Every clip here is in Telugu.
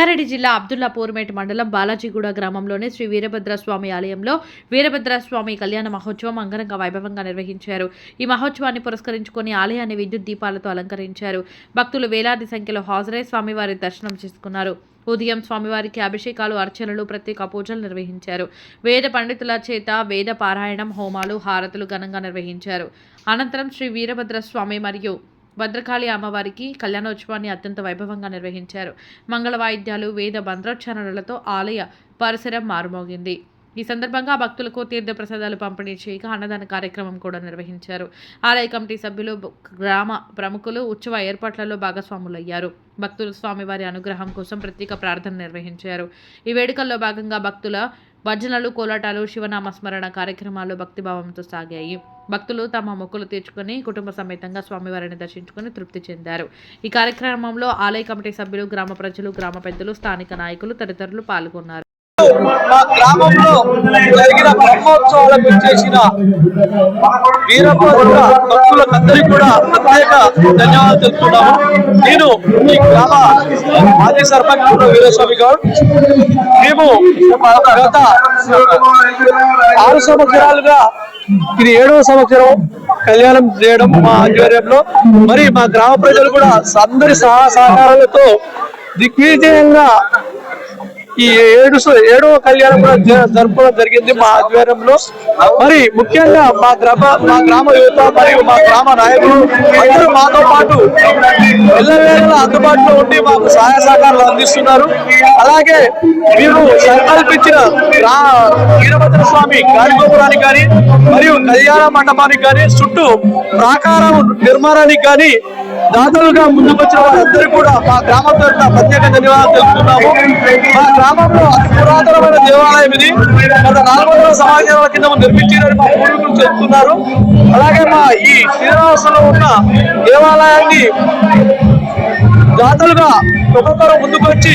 సంగారెడ్డి జిల్లా అబ్దుల్లాపూర్మేట్ మండలం బాలాజీగూడ గ్రామంలోని శ్రీ వీరభద్రస్వామి ఆలయంలో వీరభద్రస్వామి కళ్యాణ మహోత్సవం అంగరంగ వైభవంగా నిర్వహించారు. ఈ మహోత్సవాన్ని పురస్కరించుకొని ఆలయాన్ని విద్యుత్ దీపాలతో అలంకరించారు. భక్తులు వేలాది సంఖ్యలో హాజరై స్వామివారి దర్శనం చేసుకున్నారు. ఉదయం స్వామివారికి అభిషేకాలు అర్చనలు ప్రత్యేక పూజలు నిర్వహించారు. వేద పండితుల చేత వేద పారాయణం హోమాలు హారతులు ఘనంగా నిర్వహించారు. అనంతరం శ్రీ వీరభద్రస్వామి మరియు భద్రకాళి అమ్మవారికి కళ్యాణోత్సవాన్ని అత్యంత వైభవంగా నిర్వహించారు. మంగళ వాయిద్యాలు వేద మంత్రోచ్చారణలతో ఆలయ పరిసరం మారుమోగింది. ఈ సందర్భంగా భక్తులకు తీర్థ ప్రసాదాలు పంపిణీ చేయగా అన్నదాన కార్యక్రమం కూడా నిర్వహించారు. ఆలయ కమిటీ సభ్యులు గ్రామ ప్రముఖులు ఉత్సవ ఏర్పాట్లలో భాగస్వాములయ్యారు. భక్తులు స్వామివారి అనుగ్రహం కోసం ప్రత్యేక ప్రార్థన నిర్వహించారు. ఈ వేడుకల్లో భాగంగా భక్తుల భజనలు కోలాటాలు శివనామ స్మరణ కార్యక్రమాలు భక్తిభావంతో సాగాయి. భక్తులు తమ మొక్కులు తీర్చుకొని కుటుంబ సమేతంగా స్వామివారిని దర్శించుకొని తృప్తి చెందారు. ఈ కార్యక్రమంలో ఆలయ కమిటీ సభ్యులు గ్రామ ప్రజలు గ్రామ పెద్దలు స్థానిక నాయకులు తదితరులు పాల్గొన్నారు. మా గ్రామంలో జరిగిన బ్రహ్మోత్సవాలకు వచ్చేసిన వీరభద్ర భక్తులకందరికీ కూడా ప్రత్యేక ధన్యవాదాలు తెలుపుతున్నాము. నేను ఈ గ్రామ మాజీ సర్పంచ్ వీరస్వామి గౌడ్ మేము గత ఆరు సంవత్సరాలుగా ఇది ఏడవ సంవత్సరం కళ్యాణం చేయడం మా ఆధ్వర్యంలో. మరి మా గ్రామ ప్రజలు కూడా అందరి సహా సహకారాలతో దిగ్విజయంగా ఈ ఏడు స- ఏడవ కళ్యాణం కూడా జరపడం జరిగింది మా ఆధ్వర్యంలో. మరి ముఖ్యంగా మా గ్రామ మా గ్రామ యువత మరియు మా గ్రామ నాయకులు అందరూ మాతో పాటు ఎల్లవేళలా అందుబాటులో ఉండి మాకు సహాయ సహకారాలు అందిస్తున్నారు. అలాగే మేము సంకల్పించిన వీరభద్ర స్వామి గాలిగోపురానికి కానీ మరియు కళ్యాణ మండపానికి కానీ చుట్టూ ప్రాకారం నిర్మాణానికి కానీ దాతలుగా ముందుకొచ్చిన వారందరూ కూడా మా గ్రామం తరఫున ప్రత్యేక ధన్యవాదాలు తెలుపుతున్నాము. మా గ్రామంలో అతి పురాతనమైన దేవాలయం ఇది. గత నాలుగు వందల సమాజాల కింద నిర్మించారని మా పూర్వీకులు చెప్తున్నారు. అలాగే మా ఈ శ్రీనివాసంలో ఉన్న దేవాలయాన్ని దాతలుగా ఒక్కొక్కరు ముందుకొచ్చి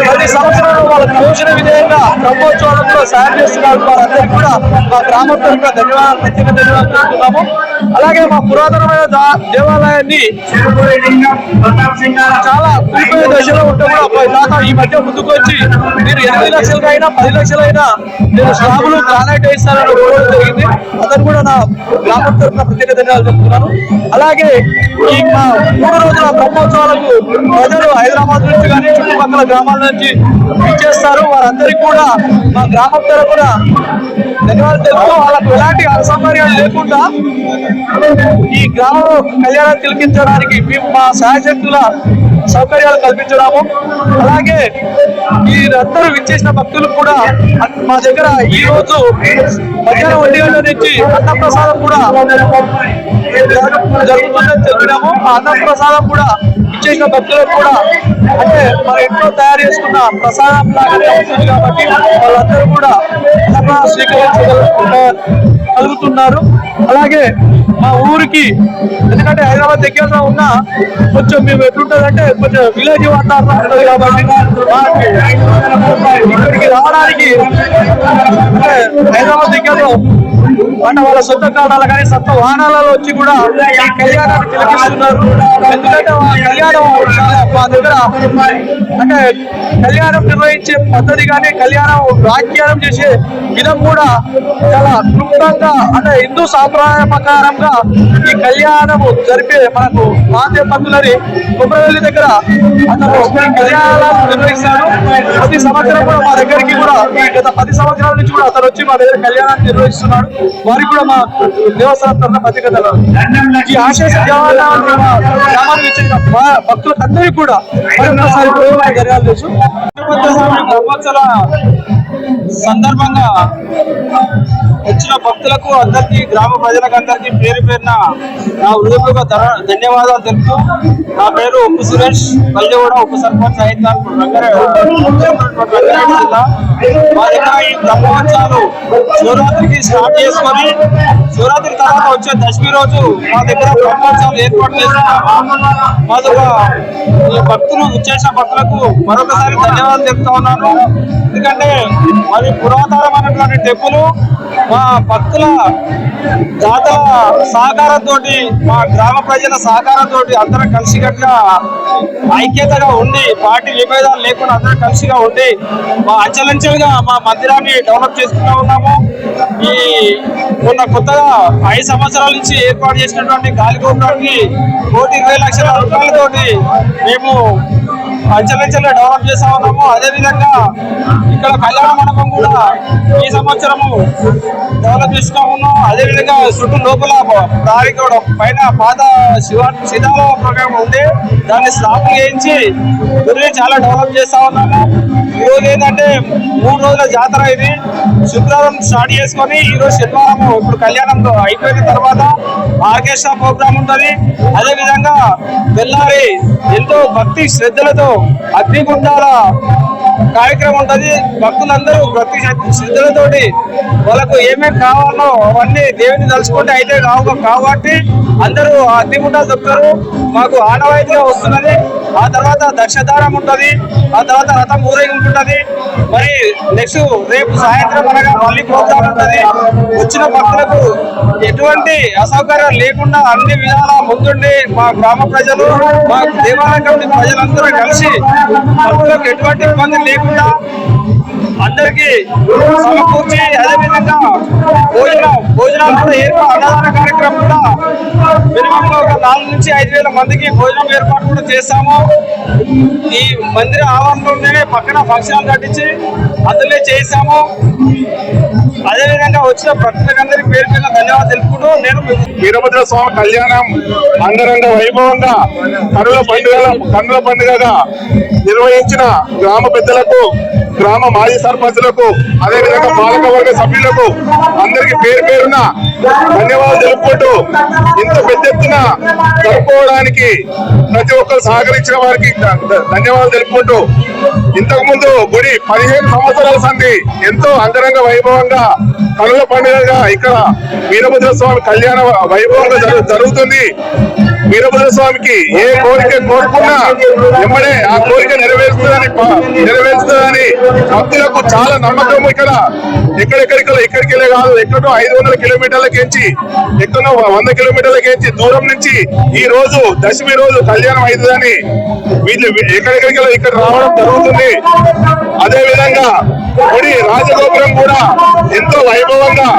ప్రతి సంవత్సరం వాళ్ళకి యోజన విధేయంగా బ్రహ్మోత్సవాలకు సాయం చేస్తున్నారు. వారందరికీ కూడా మా గ్రామం తరఫున ధన్యవాదాలు ప్రత్యేక ధన్యవాదాలు తెలుపుతున్నాము. అలాగే మా పురాతనమైన దా- దేవాలయాన్ని చాలా కూలిపోయే దశలో ఉంటే దాకా ఈ మధ్య ముందుకు వచ్చి నేను ఎనిమిది లక్షలకైనా పది లక్షలైనా నేను స్లాబులు గ్రానైట్ వేస్తానని కోరడం జరిగింది. అతను కూడా నా గ్రామం తరఫున ప్రత్యేక ధన్యవాదాలు చెప్తున్నాను. అలాగే ఈ మా మూడు రోజుల బ్రహ్మోత్సవాలకు ప్రజలు హైదరాబాద్ నుంచి కానీ చుట్టుపక్కల గ్రామాల నుంచి ఇచ్చేస్తారు. వారందరికీ కూడా మా గ్రామం తరఫున ధన్యవాదాలు తెలుపుతూ వాళ్ళకు ఎలాంటి అసౌకర్యాలు లేకుండా ఈ గ్రామంలో కళ్యాణం తిలకించడానికి మేము మా సహాయశక్తుల సౌకర్యాలు కల్పించడము అలాగే వీరందరూ విచ్చేసిన భక్తులకు కూడా మా దగ్గర ఈ రోజు మధ్యాహ్నం ఒంటి గంట నుంచి అన్నప్రసాదం కూడా జరుగుతుందని చెప్పినాము. ఆ అన్నప్రసాదం కూడా ఇచ్చేసిన భక్తులకు కూడా అంటే మన ఇంట్లో తయారు చేసుకున్న ప్రసాదం లాగానే ఉంటుంది కాబట్టి వాళ్ళందరూ కూడా అన్నప్రసాదం స్వీకరించగల కలుగుతున్నారు అలాగే మా ఊరికి. ఎందుకంటే హైదరాబాద్ దగ్గరలో ఉన్న కొంచెం మేము ఎట్లుంటుందంటే కొంచెం విలేజ్ వాతావరణం కాబట్టి ఇక్కడికి రావడానికి అంటే హైదరాబాద్ దగ్గరలో అంటే వాళ్ళ సొంత కాలాలు కానీ సొంత వాహనాలలో వచ్చి కూడా ఈ కళ్యాణాన్ని తిలకిస్తున్నారు. ఎందుకంటే కళ్యాణం మా దగ్గర అంటే కళ్యాణం నిర్వహించే పద్ధతి కానీ కళ్యాణం వ్యాఖ్యానం చేసే విధం కూడా చాలా క్లుప్తంగా అంటే హిందూ సాంప్రదాయ ప్రకారంగా ఈ కళ్యాణము జరిపే మనకు మాధ్య పంతులని కుమ్రవెల్లి దగ్గర అతను ఈ నిర్వహిస్తాడు. ప్రతి సంవత్సరం కూడా మా దగ్గరికి కూడా గత పది సంవత్సరాల నుంచి కూడా అతను వచ్చి మా దగ్గర కళ్యాణాన్ని నిర్వహిస్తున్నాడు. వారికి కూడా మా దేవస్థానం తరఫున ప్రత్యేకతలు ఈ ఆశేష దేవాలయాన్ని మా గ్రామానికి ఇచ్చిన భ- భక్తులందరికీ కూడా మరొకసారి ధన్యవాదాలు తెలుసు. బ్రహ్మోత్సవ సందర్భంగా వచ్చిన భక్తులకు అందరికీ గ్రామ ప్రజలకు అందరికీ పేరు పేరున నా హృదయపూర్వక ధర- ధన్యవాదాలు తెలుపుతూ నా పేరు ఉప్పు సురేష్ పల్లెగూడ ఉప సర్పంచ్ రంగారెడ్డి జిల్లా మా దగ్గర ఈ బ్రహ్మోత్సవాలు శివరాత్రికి స్టార్ట్ చేసుకొని శివరాత్రి తర్వాత వచ్చే దశమి రోజు మా దగ్గర బ్రహ్మోత్సవాలు ఏర్పాటు చేస్తున్నాము. మా ఈ భక్తులు వచ్చేసిన భక్తులకు మరొకసారి ధన్యవాదాలు చెప్తా ఉన్నాను. ఎందుకంటే అది పురాతనమైనటువంటి టెంపులు. మా భక్తుల దాతల సహకారంతో మా గ్రామ ప్రజల సహకారంతో అందరం కలిసికట్టుగా ఐక్యతగా ఉండి పార్టీ విభేదాలు లేకుండా అందరం కలిసిగా ఉండి మా అంచెలంచెలుగా మా మందిరాన్ని డెవలప్ చేసుకుంటా ఉన్నాము. ఈ మొన్న కొత్తగా ఐదు సంవత్సరాల నుంచి ఏర్పాటు చేసినటువంటి గాలి గోపురానికి కోటి ఇరవై లక్షల రూపాయలతోటి మేము అంచెలంచెలుగా డెవలప్ చేస్తా ఉన్నాము. అదేవిధంగా ఇక్కడ కళ్యాణ మండపం కూడా ఈ సంవత్సరము డెవలప్ చేస్తా ఉన్నాం అదేవిధంగా చుట్టూ లోపల దారి పైన పాత శివ సీతారామ ప్రోగ్రామ్ ఉంది. దాన్ని స్లాబ్ చేయించి గురిని చాలా డెవలప్ చేస్తా ఉన్నాము. ఈరోజు రోజు ఏంటంటే మూడు రోజుల జాతర ఇది. శుక్రవారం స్టార్ట్ చేసుకొని ఈరోజు శనివారం ఇప్పుడు కళ్యాణం అయిపోయిన తర్వాత ఆర్కెస్ట్రా ప్రోగ్రామ్ ఉంటుంది. అదే విధంగా తెల్లారి ఎంతో భక్తి శ్రద్ధలతో అగ్నిగుండాల కార్యక్రమం ఉంటది. భక్తులందరూ భక్తి శ్రద్ధలతోటి వాళ్ళకు ఏమేమి కావాలో అవన్నీ దేవుని తలుచుకుంటే అయితే కావు కాబట్టి అందరూ ఆ చెప్తారు మాకు ఆనవాయితీగా వస్తున్నది. ఆ తర్వాత దక్షధారం ఉంటుంది. ఆ తర్వాత రథం ఊరేగింపు ఉంటుంది. నెక్స్ట్ రేపు సాయంత్రం అనగా మళ్ళీ ప్రోగ్రామ్ ఉంటుంది. వచ్చిన భక్తులకు ఎటువంటి అసౌకర్యం లేకుండా అన్ని విధాల ముందుండి మా గ్రామ ప్రజలు మా దేవాలయ కమిటీ ప్రజలందరూ కలిసి భక్తులకు ఎటువంటి ఇబ్బంది లేకుండా అందరికీ సమకూర్చి అదేవిధంగా భోజనం భోజనాలు కూడా ఏర్పాటు అన్నదాన కార్యక్రమం కూడా మినిమం ఒక నాలుగు నుంచి ఐదు వేల మందికి భోజనం ఏర్పాటు కూడా చేస్తాము ఈ మందిర ఆవరణలోనే పక్కన ఫంక్షన్ కట్టించి అందులో చేసాము అదేవిధంగా వచ్చిన భక్తులందరికీ పేరు పేరున ధన్యవాదాలు తెలుపుకుంటూ నేను వీరభద్ర స్వామి కళ్యాణం అందరంగ వైభవంగా కనుల పండుగ కనుల పండుగగా నిర్వహించిన గ్రామ పెద్దలకు గ్రామ మాజీ సర్పంచులకు అదేవిధంగా పాలకవర్గ సభ్యులకు అందరికి పేరు పేరున ధన్యవాదాలు తెలుపుకుంటూ ఇంత పెద్ద ఎత్తున జరుపుకోవడానికి ప్రతి ఒక్కరు సహకరించిన వారికి ధన్యవాదాలు తెలుపుకుంటూ ఇంతకు ముందు గుడి పదిహేను సంవత్సరాల సంధి ఎంతో అంగరంగ వైభవంగా కనుల పండుగగా ఇక్కడ వీరభద్ర స్వామి కళ్యాణ వైభవంగా జరుగుతుంది. వీరభద్ర స్వామికి ఏ కోరిక కోరుకున్నా వెంబడే ఆ కోరిక నెరవేరుస్తుందని నెరవేరుస్తుందని భక్తులకు చాలా నమ్మకం ఇక్కడ. ఎక్కడెక్కడికి ఇక్కడికి కాదు ఎక్కడో ఐదు వందల కిలోమీటర్లకించి ఎక్కడో వంద కిలోమీటర్లకించి దూరం నుంచి ఈ రోజు దశమి రోజు కళ్యాణం అవుతుందని వీళ్ళు ఎక్కడెక్కడికి ఇక్కడ రావడం జరుగుతుంది. అదే విధంగా గుడి రాజగోపురం కూడా ఎంతో వైభవంగా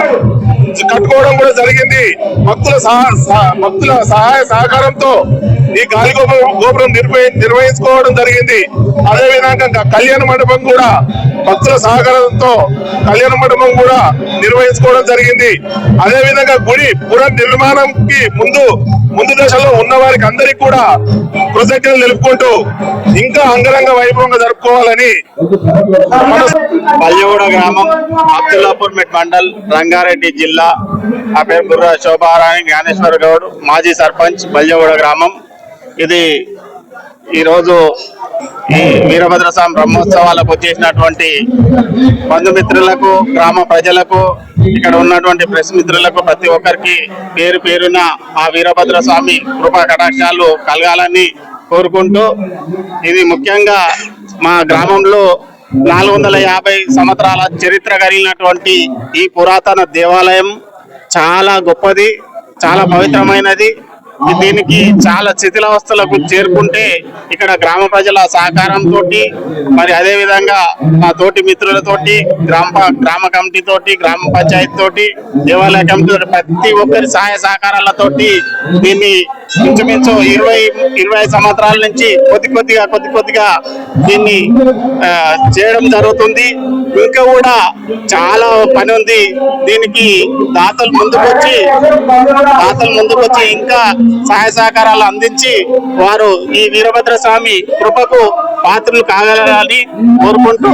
కట్టుకోవడం కూడా జరిగింది. భక్తుల సహా- భక్తుల సహాయ సహకారంతో ఈ గాలి గోపురం నిర్వహించుకోవడం జరిగింది. అదే విధంగా కళ్యాణ మండపం కూడా భక్తుల సహకారంతో కళ్యాణ మండపం కూడా నిర్వహించుకోవడం జరిగింది. అదే విధంగా గుడి పునర్నిర్మాణంకి ముందు ముందు దశలో ఉన్న వారికి అందరికీ కూడా కృతజ్ఞతలు నిలుపుకుంటూ ఇంకా అంగరంగ వైభవంగా జరుపుకోవాలని మన పల్లెగూడ గ్రామం అబ్దుల్లాపూర్ మెట్ మండల్ రంగారెడ్డి జిల్లా. ఆ పేరు బుర్ర శోభారాణి జ్ఞానేశ్వర గౌడ్ మాజీ సర్పంచ్ పల్లెగూడ గ్రామం. ఇది ఈరోజు ఈ వీరభద్ర స్వామి బ్రహ్మోత్సవాలకు వచ్చేసినటువంటి బంధుమిత్రులకు గ్రామ ప్రజలకు ఇక్కడ ఉన్నటువంటి ప్రెస్ మిత్రులకు ప్రతి ఒక్కరికి పేరు పేరున ఆ వీరభద్ర స్వామి కృపా కటాక్షాలు కలగాలని కోరుకుంటూ ఇది ముఖ్యంగా మా గ్రామంలో నాలుగు వందల యాభై సంవత్సరాల చరిత్ర కలిగినటువంటి ఈ పురాతన దేవాలయం చాలా గొప్పది చాలా పవిత్రమైనది. దీనికి చాలా శిథిలావస్థలకు చేరుకుంటే ఇక్కడ గ్రామ ప్రజల సహకారంతో మరి అదే విధంగా మా తోటి మిత్రులతోటి గ్రామ గ్రామ కమిటీ తోటి గ్రామ పంచాయతీ తోటి దేవాలయ కమిటీ తోటి ప్రతి ఒక్కరి సహాయ సహకారాలతోటి దీన్ని ఇంచుమించు ఇరవై ఇరవై సంవత్సరాల నుంచి కొద్ది కొద్దిగా కొద్ది కొద్దిగా దీన్ని చేయడం జరుగుతుంది. ఇంకా కూడా చాలా పని ఉంది. దీనికి దాతలు ముందుకొచ్చి దాతలు ముందుకొచ్చి ఇంకా సహాయ సహకారాలు అందించి వారు ఈ వీరభద్ర స్వామి కృపకు పాత్రలు కాగలని కోరుకుంటూ